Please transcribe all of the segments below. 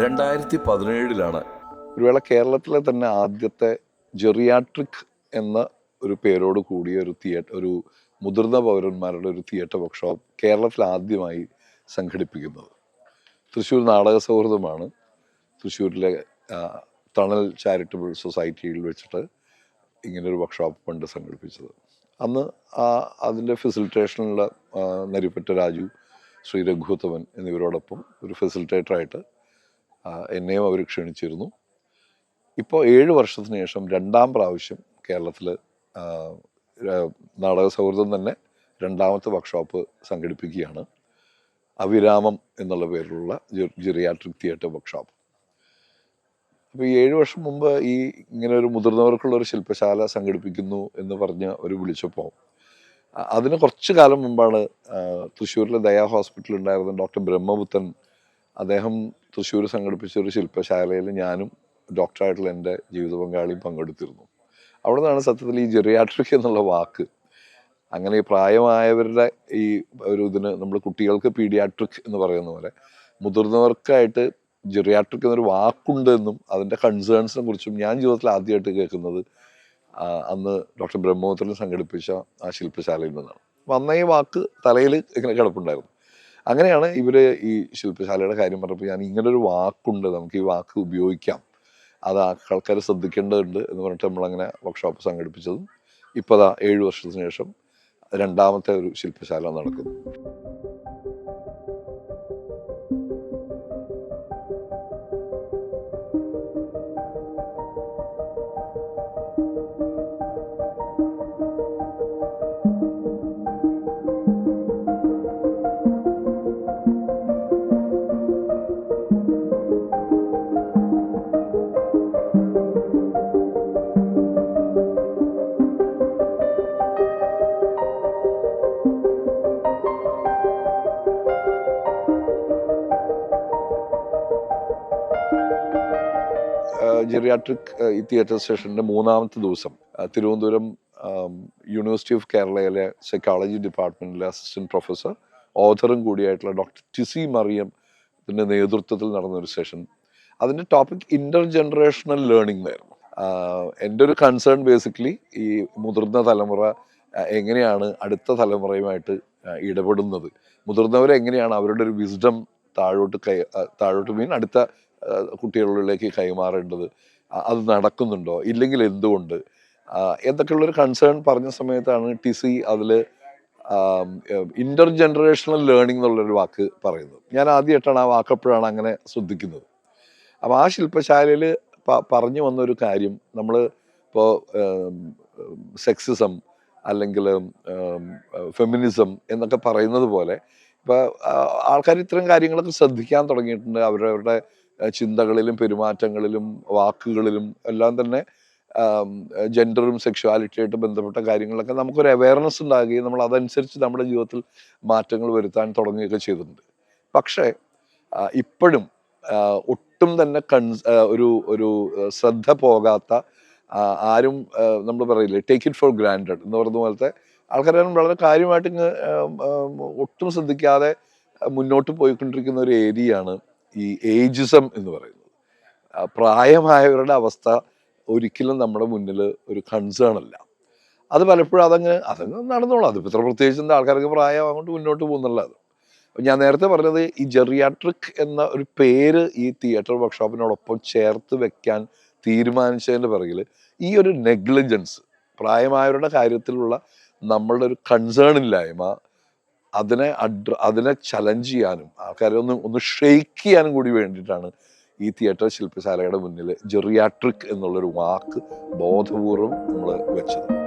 രണ്ടായിരത്തി പതിനേഴിലാണ് ഒരുവേള കേരളത്തിലെ തന്നെ ആദ്യത്തെ ജെറിയാട്രിക് എന്ന ഒരു പേരോട് കൂടിയ ഒരു തിയേറ്റർ ഒരു മുതിർന്ന പൗരന്മാരുടെ ഒരു തിയേറ്റർ വർക്ക്ഷോപ്പ് കേരളത്തിൽ ആദ്യമായി സംഘടിപ്പിക്കുന്നത്. തൃശ്ശൂർ നാടക സൗഹൃദമാണ്. തൃശ്ശൂരിലെ തണൽ ചാരിറ്റബിൾ സൊസൈറ്റിയിൽ വെച്ചിട്ട് ഇങ്ങനൊരു വർക്ക്ഷോപ്പ് പണ്ട് സംഘടിപ്പിച്ചത്. അന്ന് ആ അതിന്റെ ഫെസിലിറ്റേഷനുള്ള ആ, നരിപ്പറ്റ രാജു ശ്രീ രഘുത്തമൻ എന്നിവരോടൊപ്പം ഒരു ഫെസിലിറ്റേറ്ററായിട്ട് എന്നെയും അവർ ക്ഷണിച്ചിരുന്നു. ഇപ്പോൾ ഏഴ് വർഷത്തിന് ശേഷം രണ്ടാം പ്രാവശ്യം കേരളത്തിൽ നാടക സൗഹൃദം തന്നെ രണ്ടാമത്തെ വർക്ക്ഷോപ്പ് സംഘടിപ്പിക്കുകയാണ്. അവിരാമം എന്നുള്ള പേരിലുള്ള ജിറിയാട്രിക് തിയേറ്റർ വർക്ക്ഷോപ്പ് അപ്പോൾ ഈ ഏഴ് വർഷം മുമ്പ് ഈ ഇങ്ങനെ ഒരു മുതിർന്നവർക്കുള്ള ഒരു ശില്പശാല സംഘടിപ്പിക്കുന്നു എന്ന് പറഞ്ഞ് ഒരു വിളിച്ചപ്പോൾ അതിന് കുറച്ച് കാലം മുമ്പാണ് തൃശ്ശൂരിലെ ദയാ ഹോസ്പിറ്റലിൽ ഉണ്ടായിരുന്ന ഡോക്ടർ ബ്രഹ്മപുത്തൻ അദ്ദേഹം തൃശ്ശൂർ സംഘടിപ്പിച്ച ഒരു ശില്പശാലയിൽ ഞാനും ഡോക്ടറായിട്ടുള്ള എന്റെ ജീവിത പങ്കാളിയും പങ്കെടുത്തിരുന്നു. അവിടെ നിന്നാണ് സത്യത്തിൽ ഈ ജെറിയാട്രിക് എന്നുള്ള വാക്ക്. അങ്ങനെ ഈ പ്രായമായവരുടെ ഈ ഒരു ഇതിന് നമ്മൾ കുട്ടികൾക്ക് പീഡിയാട്രിക് എന്ന് പറയുന്ന പോലെ മുതിർന്നവർക്കായിട്ട് ജെറിയാട്രിക് എന്നൊരു വാക്കുണ്ടെന്നും അതിന്റെ കൺസേൺസിനെ കുറിച്ചും ഞാൻ ജീവിതത്തിൽ ആദ്യമായിട്ട് കേൾക്കുന്നത് അന്ന് ഡോക്ടർ ബ്രഹ്മപുത്രൻ സംഘടിപ്പിച്ച ആ ശില്പശാലയിൽ നിന്നാണ്. അന്ന് ഈ വാക്ക് തലയിൽ ഇങ്ങനെ കിടപ്പുണ്ടായിരുന്നു. അങ്ങനെയാണ് ഇവർ ഈ ശില്പശാലയുടെ കാര്യം പറഞ്ഞപ്പോൾ ഞാൻ ഇങ്ങനൊരു വാക്കുണ്ട് നമുക്ക് ഈ വാക്ക് ഉപയോഗിക്കാം. അത് ആൾക്കാർ ശ്രദ്ധിക്കേണ്ടതുണ്ട് എന്ന് പറഞ്ഞിട്ട് നമ്മളങ്ങനെ വർക്ക്ഷോപ്പ് സംഘടിപ്പിച്ചതും ഇപ്പോൾ അതാ ഏഴ് വർഷത്തിന് ശേഷം രണ്ടാമത്തെ ഒരു ശില്പശാല നടക്കുന്നു. ജെറിയാട്രിക് തിയേറ്റർ സ്റ്റേഷന്റെ മൂന്നാമത്തെ ദിവസം തിരുവനന്തപുരം യൂണിവേഴ്സിറ്റി ഓഫ് കേരളയിലെ സൈക്കോളജി ഡിപ്പാർട്ട്മെന്റിലെ അസിസ്റ്റന്റ് പ്രൊഫസർ ഓഥറും കൂടിയായിട്ടുള്ള ഡോക്ടർ ടിസി മറിയം ഇതിന്റെ നേതൃത്വത്തിൽ നടന്ന ഒരു സെഷൻ അതിന്റെ ടോപ്പിക് ഇന്റർ ജനറേഷണൽ ലേണിംഗ് ആയിരുന്നു എന്റെ ഒരു കൺസേൺ ബേസിക്കലി ഈ മുതിർന്ന തലമുറ എങ്ങനെയാണ് അടുത്ത തലമുറയുമായിട്ട് ഇടപെടുന്നത്? മുതിർന്നവർ എങ്ങനെയാണ് അവരുടെ ഒരു വിസ്ഡം താഴോട്ട് കൈ താഴോട്ട് മീൻ അടുത്ത കുട്ടികളിലേക്ക് കൈമാറേണ്ടത് അത് നടക്കുന്നുണ്ടോ? ഇല്ലെങ്കിൽ എന്തുകൊണ്ട്? എന്തൊക്കെയുള്ളൊരു കൺസേൺ പറഞ്ഞ സമയത്താണ് ടി സി അതിൽ ഇന്റർ ജനറേഷണൽ ലേണിംഗ് എന്നുള്ളൊരു വാക്ക് പറയുന്നത്. ഞാൻ ആദ്യമായിട്ടാണ് ആ വാക്കപ്പോഴാണ് അങ്ങനെ ശ്രദ്ധിക്കുന്നത്. അപ്പോൾ ആ ശില്പശാലയിൽ പറഞ്ഞു വന്നൊരു കാര്യം നമ്മൾ ഇപ്പോൾ സെക്സിസം അല്ലെങ്കിൽ ഫെമിനിസം എന്നൊക്കെ പറയുന്നത് പോലെ ഇപ്പോൾ ആൾക്കാർ ഇത്തരം കാര്യങ്ങളൊക്കെ ശ്രദ്ധിക്കാൻ തുടങ്ങിയിട്ടുണ്ട്. അവരവരുടെ ചിന്തകളിലും പെരുമാറ്റങ്ങളിലും വാക്കുകളിലും എല്ലാം തന്നെ ജെൻഡറും സെക്ഷുവാലിറ്റിയായിട്ട് ബന്ധപ്പെട്ട കാര്യങ്ങളൊക്കെ നമുക്കൊരു അവയർനെസ് ഉണ്ടാകുകയും നമ്മൾ അതനുസരിച്ച് നമ്മുടെ ജീവിതത്തിൽ മാറ്റങ്ങൾ വരുത്താൻ തുടങ്ങുകയൊക്കെ ചെയ്തിട്ടുണ്ട്. പക്ഷേ ഇപ്പോഴും ഒട്ടും തന്നെ കൺസ് ഒരു ഒരു ശ്രദ്ധ പോകാത്ത ആരും നമ്മൾ പറയില്ലേ ടേക്ക് ഇറ്റ് ഫോർ ഗ്രാൻഡഡ് എന്ന് പറയുന്ന പോലത്തെ ആൾക്കാരും വളരെ കാര്യമായിട്ട് ഒട്ടും ശ്രദ്ധിക്കാതെ മുന്നോട്ട് പോയിക്കൊണ്ടിരിക്കുന്ന ഒരു ഏരിയയാണ് ഈ ഏജിസം എന്ന് പറയുന്നത്. പ്രായമായവരുടെ അവസ്ഥ ഒരിക്കലും നമ്മുടെ മുന്നിൽ ഒരു കൺസേൺ അല്ല. അത് പലപ്പോഴും അതങ്ങ് അതങ്ങ് നടന്നോളാം. അത് ഇത്ര പ്രത്യേകിച്ച് എന്താ ആൾക്കാർക്ക് പ്രായമാകൊണ്ട് മുന്നോട്ട് പോകുന്നുള്ള അത്. ഞാൻ നേരത്തെ പറഞ്ഞത് ഈ ജെറിയാട്രിക് എന്ന ഒരു പേര് ഈ തിയേറ്റർ വർക്ക്ഷോപ്പിനോടൊപ്പം ചേർത്ത് വെക്കാൻ തീരുമാനിച്ചതിന്റെ പിറകിൽ ഈ ഒരു നെഗ്ലിജൻസ് പ്രായമായവരുടെ കാര്യത്തിലുള്ള നമ്മളുടെ ഒരു കൺസേൺ ഇല്ലായ്മ അതിനെ അഡ്ര അതിനെ ചലഞ്ച് ചെയ്യാനും ആൾക്കാരെ ഒന്ന് ഒന്ന് ഷെയ്ക്ക് ചെയ്യാനും കൂടി വേണ്ടിയിട്ടാണ് ഈ തിയേറ്റർ ശില്പശാലയുടെ മുന്നിൽ ജെറിയാട്രിക് എന്നുള്ളൊരു വാക്ക് ബോധപൂർവം നമ്മൾ വെച്ചത്.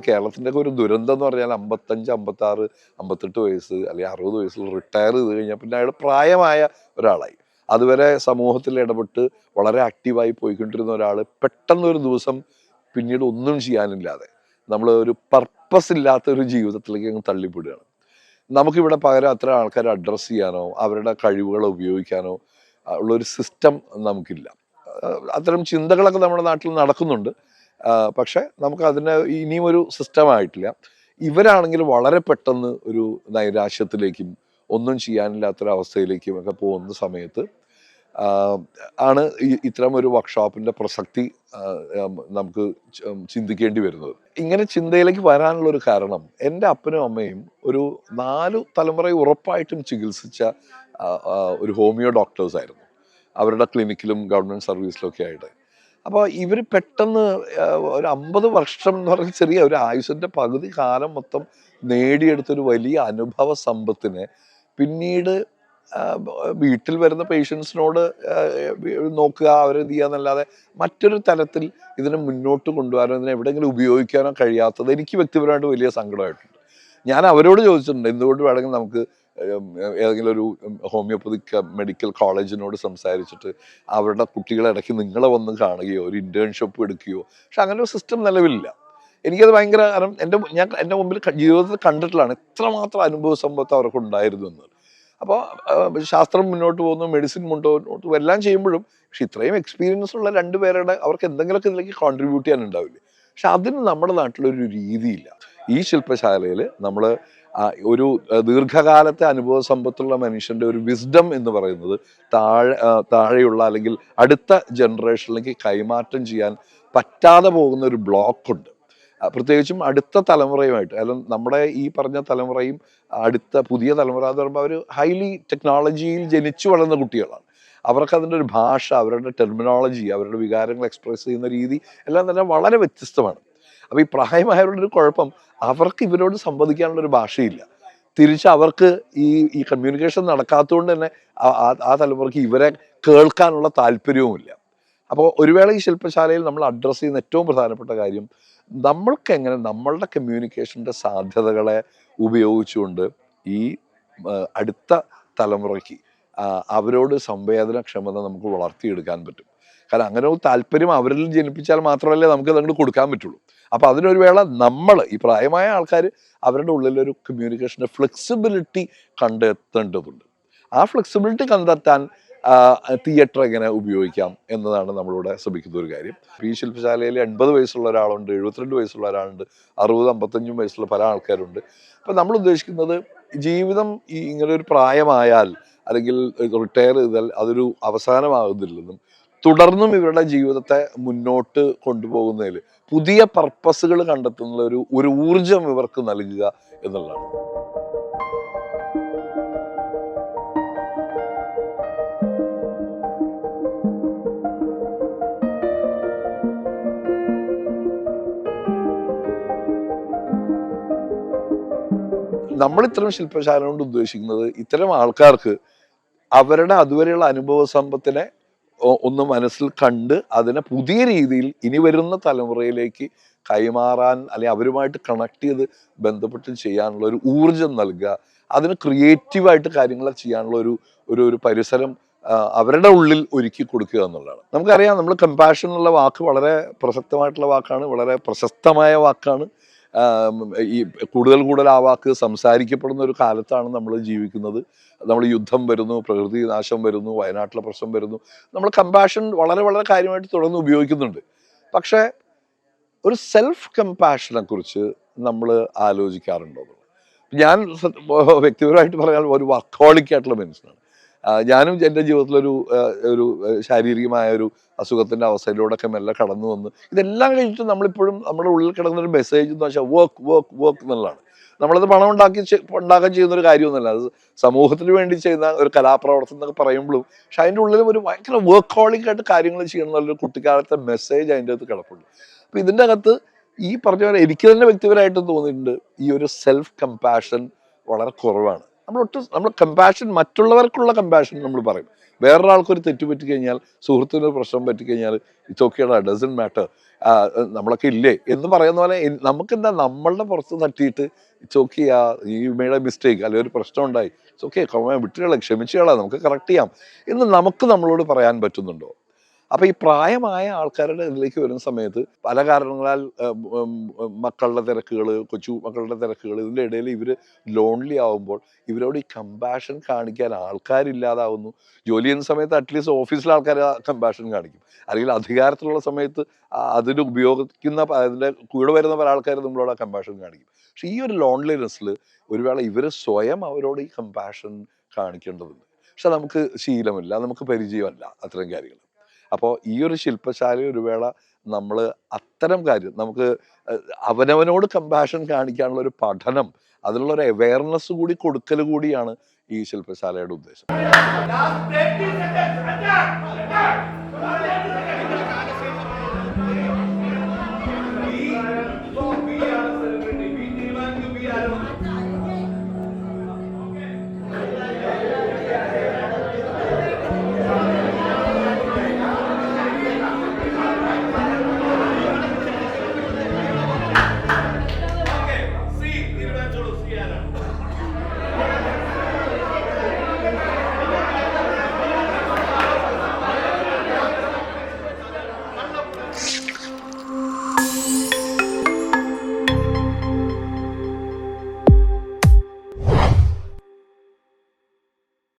നമ്മുടെ കേരളത്തിന്റെ ഒരു ദുരന്തം എന്ന് പറഞ്ഞാൽ അമ്പത്തഞ്ച് അമ്പത്തി ആറ് അമ്പത്തെട്ട് വയസ്സ് അല്ലെങ്കിൽ അറുപത് വയസ്സിൽ റിട്ടയർ ചെയ്ത് കഴിഞ്ഞാൽ പിന്നെ അയാൾ പ്രായമായ ഒരാളായി. അതുവരെ സമൂഹത്തിൽ ഇടപെട്ട് വളരെ ആക്റ്റീവായി പോയിക്കൊണ്ടിരുന്ന ഒരാൾ പെട്ടെന്ന് ഒരു ദിവസം പിന്നീട് ഒന്നും ചെയ്യാനില്ലാതെ നമ്മൾ ഒരു പർപ്പസ് ഇല്ലാത്ത ഒരു ജീവിതത്തിലേക്ക് അങ്ങ് തള്ളിപ്പെടുകയാണ് നമുക്കിവിടെ പകരം അത്ര ആൾക്കാരെ അഡ്രസ്സ് ചെയ്യാനോ അവരുടെ കഴിവുകൾ ഉപയോഗിക്കാനോ ഉള്ളൊരു സിസ്റ്റം നമുക്കില്ല. അത്തരം ചിന്തകളൊക്കെ നമ്മുടെ നാട്ടിൽ നടക്കുന്നുണ്ട്. പക്ഷെ നമുക്ക് അതിനെ ഇനിയും ഒരു സിസ്റ്റം ആയിട്ടില്ല. ഇവരാണെങ്കിൽ വളരെ പെട്ടെന്ന് ഒരു നൈരാശ്യത്തിലേക്കും ഒന്നും ചെയ്യാനില്ലാത്തൊരവസ്ഥയിലേക്കും ഒക്കെ പോകുന്ന സമയത്ത് ആണ് ഇത്തരം ഒരു വർക്ക്ഷോപ്പിന്റെ പ്രസക്തി നമുക്ക് ചിന്തിക്കേണ്ടി വരുന്നത്. ഇങ്ങനെ ചിന്തയിലേക്ക് വരാനുള്ള ഒരു കാരണം എന്റെ അപ്പനും അമ്മയും ഒരു നാലു തലമുറ ഉറപ്പായിട്ടും ചികിത്സിച്ച ഒരു ഹോമിയോ ഡോക്ടേഴ്സ് ആയിരുന്നു. അവരുടെ ക്ലിനിക്കിലും ഗവൺമെന്റ് സർവീസിലൊക്കെ ആയിട്ട്. അപ്പോൾ ഇവർ പെട്ടെന്ന് ഒരു അമ്പത് വർഷം എന്ന് പറഞ്ഞ ചെറിയ ഒരു ആയുസിന്റെ പകുതി കാലം മൊത്തം നേടിയെടുത്തൊരു വലിയ അനുഭവ സമ്പത്തിനെ പിന്നീട് വീട്ടിൽ വരുന്ന പേഷ്യൻസിനോട് നോക്കുക അവരെ ചെയ്യാന്നല്ലാതെ മറ്റൊരു തലത്തിൽ ഇതിനെ മുന്നോട്ട് കൊണ്ടുപോകാനോ ഇതിനെ എവിടെയെങ്കിലും ഉപയോഗിക്കാനോ കഴിയാത്തത് എനിക്ക് വ്യക്തിപരമായിട്ട് വലിയ സങ്കടമായിട്ടുണ്ട്. ഞാൻ അവരോട് ചോദിച്ചിട്ടുണ്ട് എന്തുകൊണ്ട് വേണമെങ്കിൽ നമുക്ക് ഏതെങ്കിലും ഒരു ഹോമിയോപ്പതിക് മെഡിക്കൽ കോളേജിനോട് സംസാരിച്ചിട്ട് അവരുടെ കുട്ടികളെ ഇടയ്ക്ക് നിങ്ങളെ വന്ന് കാണുകയോ ഒരു ഇന്റേൺഷിപ്പ് എടുക്കുകയോ പക്ഷെ അങ്ങനെ ഒരു സിസ്റ്റം നിലവിലില്ല. എനിക്കത് ഭയങ്കര കാരണം എന്റെ ഞാൻ എന്റെ മുമ്പിൽ ജീവിതത്തിൽ കണ്ടിട്ടുള്ളതാണ് എത്രമാത്രം അനുഭവ സമ്പത്ത് അവർക്ക് ഉണ്ടായിരുന്നു എന്ന്. അപ്പോൾ ശാസ്ത്രം മുന്നോട്ട് പോകുന്നു മെഡിസിൻ മുന്നോട്ട് പോകുന്നു എല്ലാം ചെയ്യുമ്പോഴും പക്ഷെ ഇത്രയും എക്സ്പീരിയൻസ് ഉള്ള രണ്ട് പേരുടെ അവർക്ക് എന്തെങ്കിലുമൊക്കെ ഇതിലേക്ക് കോൺട്രിബ്യൂട്ട് ചെയ്യാൻ ഉണ്ടാവില്ല പക്ഷെ അതിന് നമ്മുടെ നാട്ടിലൊരു രീതിയില്ല. ഈ ശില്പശാലയിൽ നമ്മൾ ഒരു ദീർഘകാലത്തെ അനുഭവ സമ്പത്തുള്ള മനുഷ്യന്റെ ഒരു വിസ്ഡം എന്ന് പറയുന്നത് താഴെ താഴെയുള്ള അല്ലെങ്കിൽ അടുത്ത ജനറേഷനിലേക്ക് കൈമാറ്റം ചെയ്യാൻ പറ്റാതെ പോകുന്ന ഒരു ബ്ലോക്കുണ്ട് പ്രത്യേകിച്ചും അടുത്ത തലമുറയുമായിട്ട് അല്ല നമ്മുടെ ഈ പറഞ്ഞ തലമുറയും അടുത്ത പുതിയ തലമുറ എന്ന് പറയുമ്പോൾ അവർ ഹൈലി ടെക്നോളജിയിൽ ജനിച്ചു വളർന്ന കുട്ടികളാണ്. അവർക്ക് അതിന്റെ ഒരു ഭാഷ അവരുടെ ടെർമിനോളജി അവരുടെ വികാരങ്ങൾ എക്സ്പ്രസ് ചെയ്യുന്ന രീതി എല്ലാം തന്നെ വളരെ വ്യത്യസ്തമാണ്. അപ്പോൾ ഈ പ്രായമായവരുടെ ഒരു കുഴപ്പം അവർക്ക് ഇവരോട് സംവദിക്കാനുള്ള ഒരു ഭാഷയില്ല. തിരിച്ച് അവർക്ക് ഈ ഈ കമ്മ്യൂണിക്കേഷൻ നടക്കാത്തതുകൊണ്ട് തന്നെ ആ- തലമുറയ്ക്ക് ഇവരെ കേൾക്കാനുള്ള താല്പര്യവുമില്ല. അപ്പോൾ ഒരു വേള ഈ ശില്പശാലയിൽ നമ്മൾ അഡ്രസ്സ് ചെയ്യുന്ന ഏറ്റവും പ്രധാനപ്പെട്ട കാര്യം നമ്മൾക്ക് എങ്ങനെ നമ്മളുടെ കമ്മ്യൂണിക്കേഷന്റെ സാധ്യതകളെ ഉപയോഗിച്ചുകൊണ്ട് ഈ അടുത്ത തലമുറയ്ക്ക് അവരോട് സംവേദനക്ഷമത നമുക്ക് വളർത്തിയെടുക്കാൻ പറ്റും. കാരണം അങ്ങനെ ഒരു താല്പര്യം അവരിൽ ജനിപ്പിച്ചാൽ മാത്രമല്ലേ നമുക്ക് അങ്ങോട്ട് കൊടുക്കാൻ പറ്റുള്ളൂ. അപ്പം അതിനൊരു വേള നമ്മൾ ഈ പ്രായമായ ആൾക്കാർ അവരുടെ ഉള്ളിലൊരു കമ്മ്യൂണിക്കേഷന്റെ ഫ്ലെക്സിബിലിറ്റി കണ്ടെത്തേണ്ടതുണ്ട്. ആ ഫ്ലെക്സിബിലിറ്റി കണ്ടെത്താൻ തിയേറ്റർ എങ്ങനെ ഉപയോഗിക്കാം എന്നതാണ് നമ്മളിവിടെ ശ്രമിക്കുന്ന ഒരു കാര്യം. ഈ ശില്പശാലയിൽ എൺപത് വയസ്സുള്ള ഒരാളുണ്ട് എഴുപത്തിരണ്ട് വയസ്സുള്ള ഒരാളുണ്ട് അറുപത് അമ്പത്തഞ്ചും വയസ്സുള്ള പല ആൾക്കാരുണ്ട്. അപ്പം നമ്മൾ ഉദ്ദേശിക്കുന്നത് ജീവിതം ഈ ഇങ്ങനെ ഒരു പ്രായമായാൽ അല്ലെങ്കിൽ റിട്ടയർ ചെയ്താൽ അതൊരു അവസാനമാകുന്നില്ലെന്നും തുടർന്നും ഇവരുടെ ജീവിതത്തെ മുന്നോട്ട് കൊണ്ടുപോകുന്നതിൽ പുതിയ പർപ്പസുകൾ കണ്ടെത്തുന്ന ഒരു ഒരു ഊർജം ഇവർക്ക് നൽകുക എന്നുള്ളതാണ്. നമ്മൾ ഇത്തരം ശില്പശാല കൊണ്ട് ഉദ്ദേശിക്കുന്നത് ഇത്തരം ആൾക്കാർക്ക് അവരുടെ അതുവരെയുള്ള അനുഭവ സമ്പത്തിനെ ഒന്ന് മനസ്സിൽ കണ്ട് അതിനെ പുതിയ രീതിയിൽ ഇനി വരുന്ന തലമുറയിലേക്ക് കൈമാറാൻ അല്ലെങ്കിൽ അവരുമായിട്ട് കണക്ട് ചെയ്ത് ബന്ധപ്പെട്ട് ചെയ്യാനുള്ള ഒരു ഊർജം നൽകുക. അതിന് ക്രിയേറ്റീവായിട്ട് കാര്യങ്ങൾ ചെയ്യാനുള്ള ഒരു ഒരു ഒരു പരിസരം അവരുടെ ഉള്ളിൽ ഒരുക്കി കൊടുക്കുക എന്നുള്ളതാണ്. നമുക്കറിയാം നമ്മൾ കമ്പാഷൻ എന്നുള്ള വാക്ക് വളരെ പ്രസക്തമായിട്ടുള്ള വാക്കാണ് വളരെ പ്രശസ്തമായ വാക്കാണ്. ഈ കൂടുതൽ കൂടുതൽ ആ വാക്ക് സംസാരിക്കപ്പെടുന്ന ഒരു കാലത്താണ് നമ്മൾ ജീവിക്കുന്നത്. നമ്മൾ യുദ്ധം വരുന്നു പ്രകൃതി നാശം വരുന്നു വയനാട്ടിലെ പ്രശ്നം വരുന്നു. നമ്മൾ കമ്പാഷൻ വളരെ വളരെ കാര്യമായിട്ട് തുടർന്ന് ഉപയോഗിക്കുന്നുണ്ട്. പക്ഷേ ഒരു സെൽഫ് കമ്പാഷനെ കുറിച്ച് നമ്മൾ ആലോചിക്കാറുണ്ടോ? ഞാൻ വ്യക്തിപരമായിട്ട് പറഞ്ഞാൽ ഒരു വർക്കോളിക് ആയിട്ടുള്ള മനുഷ്യനാണ്. ഞാനും എന്റെ ജീവിതത്തിലൊരു ഒരു ശാരീരികമായ ഒരു അസുഖത്തിന്റെ അവസ്ഥയിലൂടെയൊക്കെ മെല്ലെ കടന്നു വന്ന് ഇതെല്ലാം കഴിഞ്ഞിട്ട് നമ്മളിപ്പോഴും നമ്മുടെ ഉള്ളിൽ കിടന്നൊരു മെസ്സേജ് എന്ന് വെച്ചാൽ വർക്ക് വർക്ക് വർക്ക് എന്നുള്ളതാണ്. നമ്മളത് പണം ഉണ്ടാക്കി ഉണ്ടാക്കാൻ ചെയ്യുന്ന ഒരു കാര്യമൊന്നുമല്ല. അത് സമൂഹത്തിന് വേണ്ടി ചെയ്യുന്ന ഒരു കലാപ്രവർത്തനം എന്നൊക്കെ പറയുമ്പോഴും പക്ഷെ അതിന്റെ ഉള്ളിലും ഒരു ഭയങ്കര വർക്കോളിക് ആയിട്ട് കാര്യങ്ങൾ ചെയ്യണം എന്നുള്ളൊരു കുട്ടിക്കാലത്തെ മെസ്സേജ് അതിന്റെ അകത്ത് കിടപ്പുണ്ട്. അപ്പം ഇതിന്റെ അകത്ത് ഈ പറഞ്ഞ പോലെ എനിക്ക് തന്നെ വ്യക്തിപരമായിട്ട് തോന്നിയിട്ടുണ്ട് ഈ ഒരു സെൽഫ് കമ്പാഷൻ വളരെ കുറവാണ്. നമ്മൾ ഒട്ടും നമ്മൾ കമ്പാഷൻ മറ്റുള്ളവർക്കുള്ള കമ്പാഷൻ നമ്മൾ പറയും. വേറൊരാൾക്കൊരു തെറ്റ് പറ്റി കഴിഞ്ഞാൽ സുഹൃത്തിന് ഒരു പ്രശ്നം പറ്റി കഴിഞ്ഞാൽ ഇറ്റ്സ് ഓക്കെ ഡസൻ മാറ്റർ നമ്മളൊക്കെ ഇല്ലേ? എന്ന് പറയുന്ന പോലെ നമുക്ക് നമുക്കെന്താ നമ്മളുടെ പുറത്ത് തട്ടിയിട്ട് ഇറ്റ്സ് ഓക്കെ ആ ഈ മേഡ മിസ്റ്റേക്ക് അല്ലെങ്കിൽ ഒരു പ്രശ്നം ഉണ്ടായി. ഇറ്റ്സ് ഓക്കെ വിട്ടുകളെ ക്ഷമിച്ചുകളാ നമുക്ക് കറക്റ്റ് ചെയ്യാം. എന്ന് നമുക്ക് നമ്മളോട് പറയാൻ പറ്റുന്നുണ്ടോ? അപ്പൊ ഈ പ്രായമായ ആൾക്കാരുടെ ഇതിലേക്ക് വരുന്ന സമയത്ത് പല കാരണങ്ങളാൽ മക്കളുടെ തിരക്കുകൾ കൊച്ചു മക്കളുടെ തിരക്കുകൾ ഇതിന്റെ ഇടയിൽ ഇവർ ലോൺലി ആവുമ്പോൾ ഇവരോട് ഈ കമ്പാഷൻ കാണിക്കാൻ ആൾക്കാരില്ലാതാവുന്നു. ജോലി ചെയ്യുന്ന സമയത്ത് അറ്റ്ലീസ്റ്റ് ഓഫീസിലെ ആൾക്കാർ കമ്പാഷൻ കാണിക്കും. അല്ലെങ്കിൽ അധികാരത്തിലുള്ള സമയത്ത് അതിന് ഉപയോഗിക്കുന്ന അതിന്റെ കൂടെ വരുന്ന പല ആൾക്കാർ നമ്മളോട് ആ കമ്പാഷൻ കാണിക്കും. പക്ഷെ ഈ ഒരു ലോൺലിനെസ്സിൽ ഒരുവേള ഇവർ സ്വയം അവരോട് ഈ കമ്പാഷൻ കാണിക്കേണ്ടതുണ്ട്. പക്ഷെ നമുക്ക് ശീലമില്ല നമുക്ക് പരിചയമല്ല അത്തരം കാര്യങ്ങൾ അപ്പോൾ ഈ ഒരു ശില്പശാല ഒരു വേള നമ്മൾ അത്തരം കാര്യം നമുക്ക് അവനവനോട് കമ്പാഷൻ കാണിക്കാനുള്ള ഒരു പഠനം അതിനുള്ള ഒരു അവയർനെസ് കൂടി കൊടുക്കൽ കൂടിയാണ് ഈ ശില്പശാലയുടെ ഉദ്ദേശം.